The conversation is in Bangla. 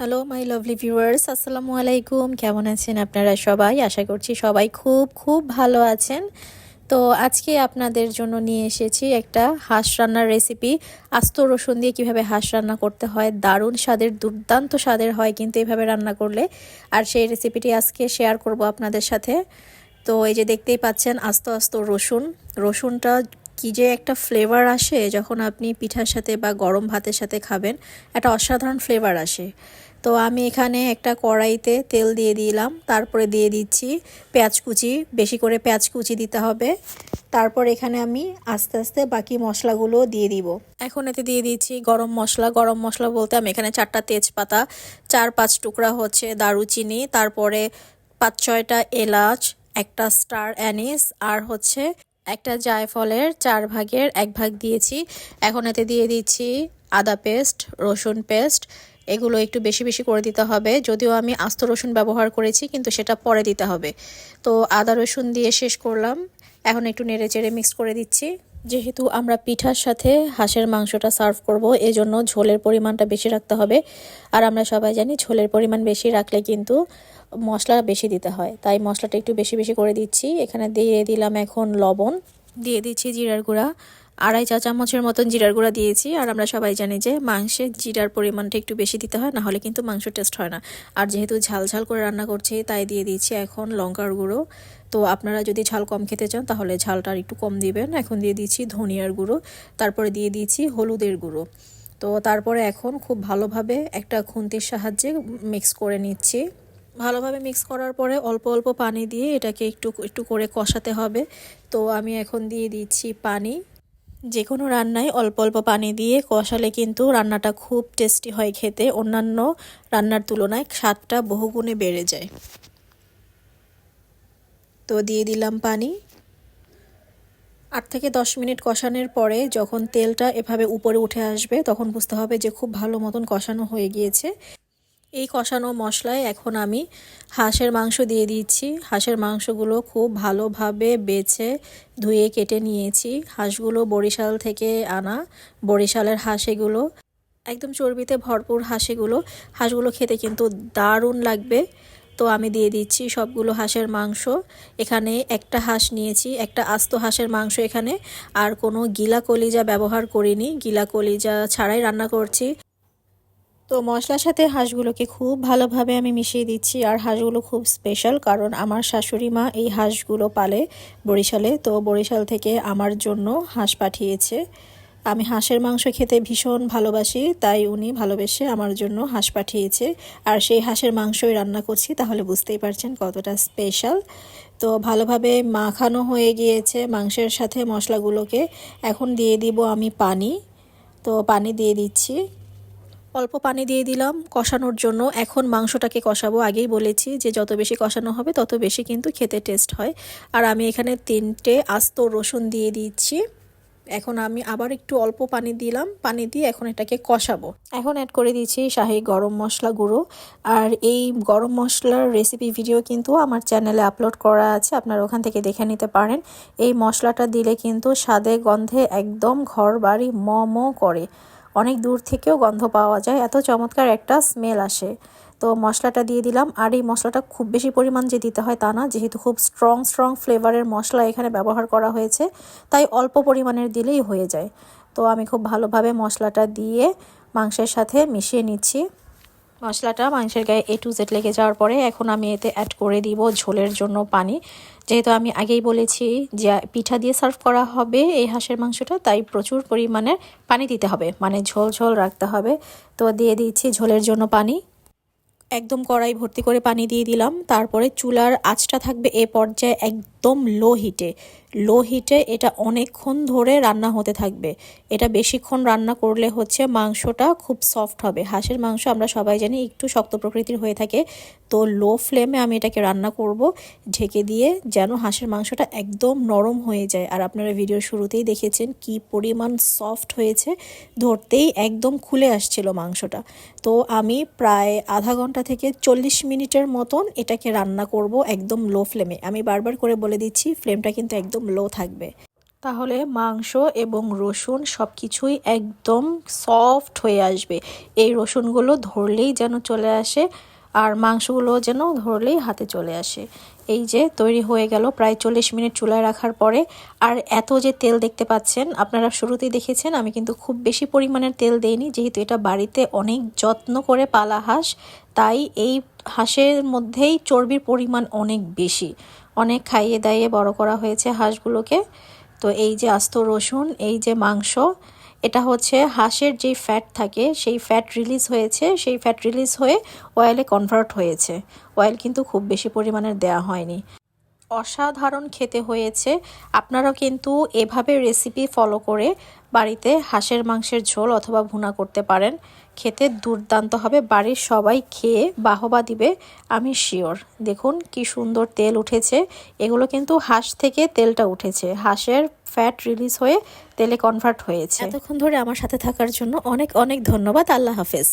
হ্যালো মাই লাভলি ভিউয়ার্স আসসালামু আলাইকুম কেমন আছেন আপনারা সবাই? আশা করছি সবাই খুব খুব ভালো আছেন। তো আজকে আপনাদের জন্য নিয়ে এসেছি একটা হাঁস রান্নার রেসিপি আস্ত রসুন দিয়ে কীভাবে হাঁস রান্না করতে হয়, দারুণ স্বাদের, দুর্দান্ত স্বাদের হয় কিন্তু এইভাবে রান্না করলে। আর সেই রেসিপিটি আজকে শেয়ার করব আপনাদের সাথে। তো এই যে দেখতেই পাচ্ছেন, আস্ত আস্ত রসুন। রসুনটা কি যে একটা ফ্লেভার আসে যখন আপনি পিঠার সাথে বা গরম ভাতের সাথে খাবেন। একটা অসাধারণ ফ্লেভার আসে। তো আমি এখানে একটা কড়াইতে তেল দিয়ে দিলাম, তারপরে দিয়ে দিচ্ছি পেঁয়াজ কুচি, বেশি করে পেঁয়াজ কুচি দিতে হবে। তারপর এখানে আমি আস্তে আস্তে বাকি মশলাগুলো দিয়ে দিব। এখন এতে দিয়ে দিচ্ছি গরম মশলা। গরম মশলা বলতে আমি এখানে চারটা তেজপাতা, চার পাঁচ টুকরা হচ্ছে দারুচিনি, তারপরে পাঁচ ছয়টা এলাচ, একটা স্টার অ্যানিস, আর হচ্ছে একটা জায়ফলের চার ভাগের এক ভাগ দিয়েছি। এখন এতে দিয়ে দিচ্ছি আদা পেস্ট, রসুন পেস্ট এগুলো একটু বেশি বেশি করে দিতে হবে। যদিও আমি আস্ত রসুন ব্যবহার করেছি, কিন্তু সেটা পরে দিতে হবে। তো আদা রসুন দিয়ে শেষ করলাম। এখন একটু নেড়ে চেড়ে মিক্স করে দিচ্ছি। যেহেতু আমরা পিঠার সাথে হাঁসের মাংসটা সার্ভ করব, এজন্য ঝোলের পরিমাণটা বেশি রাখতে হবে। আর আমরা সবাই জানি ঝোলের পরিমাণ বেশি রাখলে কিন্তু মশলা বেশি দিতে হয়। তাই মশলাটা একটু বেশি বেশি করে দিচ্ছি। এখানে দিয়ে দিলাম এখন লবণ। দিয়ে দিচ্ছি জিরার গুঁড়া। আড়াই চা চামচের মতন জিরার গুঁড়া দিয়েছি আর আমরা সবাই জানি যে মাংসে জিরার পরিমাণটা একটু বেশি দিতে হয়, নাহলে কিন্তু মাংস টেস্ট হয় না। আর যেহেতু ঝাল ঝাল করে রান্না করছি, তাই দিয়ে দিচ্ছি এখন লঙ্কার গুঁড়ো। তো আপনারা যদি ঝাল কম খেতে চান, তাহলে ঝালটা আর একটু কম দিবেন। এখন দিয়ে দিচ্ছি ধনিয়ার গুঁড়ো, তারপরে দিয়ে দিচ্ছি হলুদের গুঁড়ো। তো তারপরে এখন খুব ভালোভাবে একটা খুন্তির সাহায্যে মিক্স করে নিচ্ছি। ভালোভাবে মিক্স করার পরে অল্প অল্প পানি দিয়ে এটাকে একটু একটু করে কষাতে হবে। তো আমি এখন দিয়ে দিচ্ছি পানি। যে কোনো রান্নায় অল্প অল্প পানি দিয়ে কষালে কিন্তু রান্নাটা খুব টেস্টি হয় খেতে। অন্যান্য রান্নার তুলনায় স্বাদটা বহুগুণে বেড়ে যায়। তো দিয়ে দিলাম পানি। আট থেকে দশ মিনিট কষানোর পরে যখন তেলটা এভাবে উপরে উঠে আসবে, তখন বুঝতে হবে যে খুব ভালো মতন কষানো হয়ে গিয়েছে। এই কষানো মশলায় এখন আমি হাঁসের মাংস দিয়ে দিচ্ছি। হাঁসের মাংসগুলো খুব ভালোভাবে বেছে ধুয়ে কেটে নিয়েছি। হাঁসগুলো বরিশাল থেকে আনা, বরিশালের হাঁস এগুলো একদম চর্বিতে ভরপুর হাঁস এগুলো হাঁসগুলো খেতে কিন্তু দারুণ লাগবে। তো আমি দিয়ে দিচ্ছি সবগুলো হাঁসের মাংস। এখানে একটা হাঁস নিয়েছি, একটা আস্ত হাঁসের মাংস এখানে। আর কোনো গিলা কলিজা ব্যবহার করিনি। গিলা কলিজা ছাড়াই রান্না করছি। তো মশলার সাথে হাঁসগুলোকে খুব ভালোভাবে আমি মিশিয়ে দিচ্ছি, আর হাঁসগুলো খুব স্পেশাল কারণ আমার শাশুড়ি মা এই হাঁসগুলো পালে বরিশালে। তো বরিশাল থেকে আমার জন্য হাঁস পাঠিয়েছে। আমি হাঁসের মাংস খেতে ভীষণ ভালোবাসি, তাই উনি ভালোবেসে আমার জন্য হাঁস পাঠিয়েছে। আর সেই হাঁসের মাংসই রান্না করছি, তাহলে বুঝতেই পারছেন কতটা স্পেশাল তো ভালোভাবে মাখানো হয়ে গিয়েছে মাংসের সাথে মশলাগুলোকে। এখন দিয়ে দিব আমি পানি। তো পানি দিয়ে দিচ্ছি। অল্প পানি দিয়ে দিলাম কষানোর জন্য। এখন মাংসটাকে কষাবো। আগেই বলেছি যে যত বেশি কষানো হবে, তত বেশি কিন্তু খেতে টেস্ট হয়। আর আমি এখানে তিনটে আস্ত রসুন দিয়ে দিচ্ছি। এখন আমি আবার একটু অল্প পানি দিলাম। পানি দিয়ে এখন এটাকে কষাবো। এখন অ্যাড করে দিচ্ছি শাহি গরম মশলা গুঁড়ো। আর এই গরম মশলার রেসিপি ভিডিও কিন্তু আমার চ্যানেলে আপলোড করা আছে। আপনারা ওখান থেকে দেখে নিতে পারেন। এই মশলাটা দিলে কিন্তু স্বাদে গন্ধে একদম ঘর বাড়ি ম করে। অনেক দূর থেকেও গন্ধ পাওয়া যায়। এত চমৎকার একটা স্মেল আসে। তো মশলাটা দিয়ে দিলাম। আর এই মশলাটা খুব বেশি পরিমাণ যে দিতে হয় তা না, যেহেতু খুব স্ট্রং স্ট্রং ফ্লেভারের মশলা এখানে ব্যবহার করা হয়েছে, তাই অল্প পরিমাণের দিলেই হয়ে যায়। তো আমি খুব ভালোভাবে মশলাটা দিয়ে মাংসের সাথে মিশিয়ে নিচ্ছি। মশলাটা মাংসের গায়ে এ টু জেড লেগে যাওয়ার পরে এখন আমি এতে অ্যাড করে দিব ঝোলের জন্য পানি। যেহেতু আমি আগেই বলেছি যে পিঠা দিয়ে সার্ভ করা হবে এই হাঁসের মাংসটা, তাই প্রচুর পরিমাণে পানি দিতে হবে মানে ঝোল ঝোল রাখতে হবে। তো দিয়ে দিচ্ছি ঝোলের জন্য পানি। একদম কড়াই ভর্তি করে পানি দিয়ে দিলাম। তারপরে চুলার আঁচটা থাকবে এ পর্যায়ে একদম লো হিটে লো হিটে এটা অনেকক্ষণ ধরে রান্না হতে থাকবে। এটা বেশিক্ষণ রান্না করলে হচ্ছে মাংসটা খুব সফট হবে। হাঁসের মাংস আমরা সবাই জানি একটু শক্ত প্রকৃতির হয়ে থাকে। তো লো ফ্লেমে আমি এটাকে রান্না করব। ঢেকে দিয়ে যেন হাঁসের মাংসটা একদম নরম হয়ে যায়। আর আপনারা ভিডিওর শুরুতেই দেখেছেন কি পরিমাণ সফট হয়েছে। ধরতেই একদম খুলে আসছিল মাংসটা। তো আমি প্রায় আধা ঘণ্টা থেকে চল্লিশ মিনিটের মতন এটাকে রান্না করব একদম লো ফ্লেমে আমি বারবার করে বলে দিচ্ছি ফ্লেমটা কিন্তু একদম লো থাকবে। তাহলে মাংস এবং রসুন সব কিছুই একদম সফট হয়ে আসবে। এই রসুনগুলো ধরলেই যেন চলে আসে। আর মাংসগুলো যেন ধরলেই হাতে চলে আসে। এই যে তৈরি হয়ে গেল প্রায় চল্লিশ মিনিট চুলায় রাখার পরে। আর এত যে তেল দেখতে পাচ্ছেন, আপনারা শুরুতেই দেখেছেন, আমি কিন্তু খুব বেশি পরিমাণের তেল দেইনি, যেহেতু এটা বাড়িতে অনেক যত্ন করে পালা হাঁস, তাই এই হাঁসের মধ্যেই চর্বির পরিমাণ অনেক বেশি। অনেক খাইয়ে দাইয়ে বড় করা হয়েছে হাঁসগুলোকে। তো এই যে আস্ত রসুন, এই যে মাংস এটা হচ্ছে হাঁসের যে ফ্যাট থাকে, সেই ফ্যাট রিলিজ হয়েছে, সেই ফ্যাট রিলিজ হয়ে অয়েলে কনভার্ট হয়েছে। অয়েল কিন্তু খুব বেশি পরিমাণের দেয়া হয়নি। অসাধারণ খেতে হয়েছে। আপনারাও কিন্তু এভাবে রেসিপি ফলো করে বাড়িতে হাঁসের মাংসের ঝোল অথবা ভুনা করতে পারেন। খেতে দুর্দান্ত হবে, বাড়ির সবাই খেয়ে বাহবা দিবে, আমি শিওর দেখুন কি সুন্দর তেল উঠেছে। এগুলো কিন্তু হাঁস থেকে তেলটা উঠেছে। হাঁসের ফ্যাট রিলিজ হয়ে তেলে কনভার্ট হয়েছে। এতক্ষণ ধরে আমার সাথে থাকার জন্য অনেক অনেক ধন্যবাদ। আল্লাহ হাফেজ।